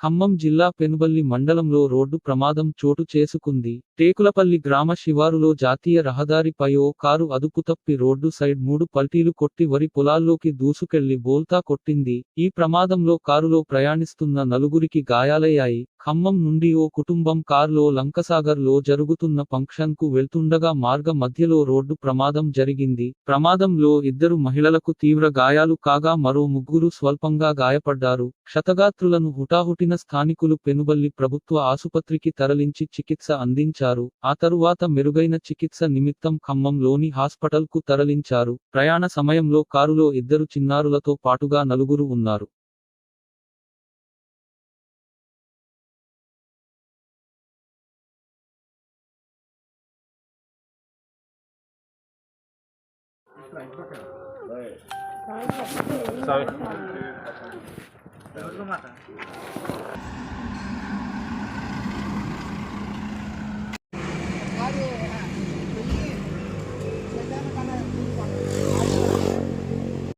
ఖమ్మం జిల్లా పెనుబల్లి మండలంలో రోడ్డు ప్రమాదం చోటు చేసుకుంది. టేకులపల్లి గ్రామ శివారులో జాతీయ రహదారిపై ఓ కారు అదుపు తప్పి రోడ్డు సైడ్ మూడు పల్టీలు కొట్టి వరి పొలాల్లోకి దూసుకెళ్ళి బోల్తా కొట్టింది. ఈ ప్రమాదంలో కారులో ప్రయాణిస్తున్న నలుగురికి గాయాలయ్యాయి. ఖమ్మం నుండి ఓ కుటుంబం కారులో లంకసాగర్లో జరుగుతున్న ఫంక్షన్కు వెళ్తుండగా మార్గ మధ్యలో రోడ్డు ప్రమాదం జరిగింది. ప్రమాదంలో ఇద్దరు మహిళలకు తీవ్ర గాయాలు కాగా మరో ముగ్గురు స్వల్పంగా గాయపడ్డారు. క్షతగాత్రులను హుటాహుటిన స్థానికులు పెనుబల్లి ప్రభుత్వ ఆసుపత్రికి తరలించి చికిత్స అందించారు. ఆ తరువాత మెరుగైన చికిత్స నిమిత్తం ఖమ్మంలోని హాస్పిటల్కు తరలించారు. ప్రయాణ సమయంలో కారులో ఇద్దరు చిన్నారులతో పాటుగా నలుగురు ఉన్నారు. మాట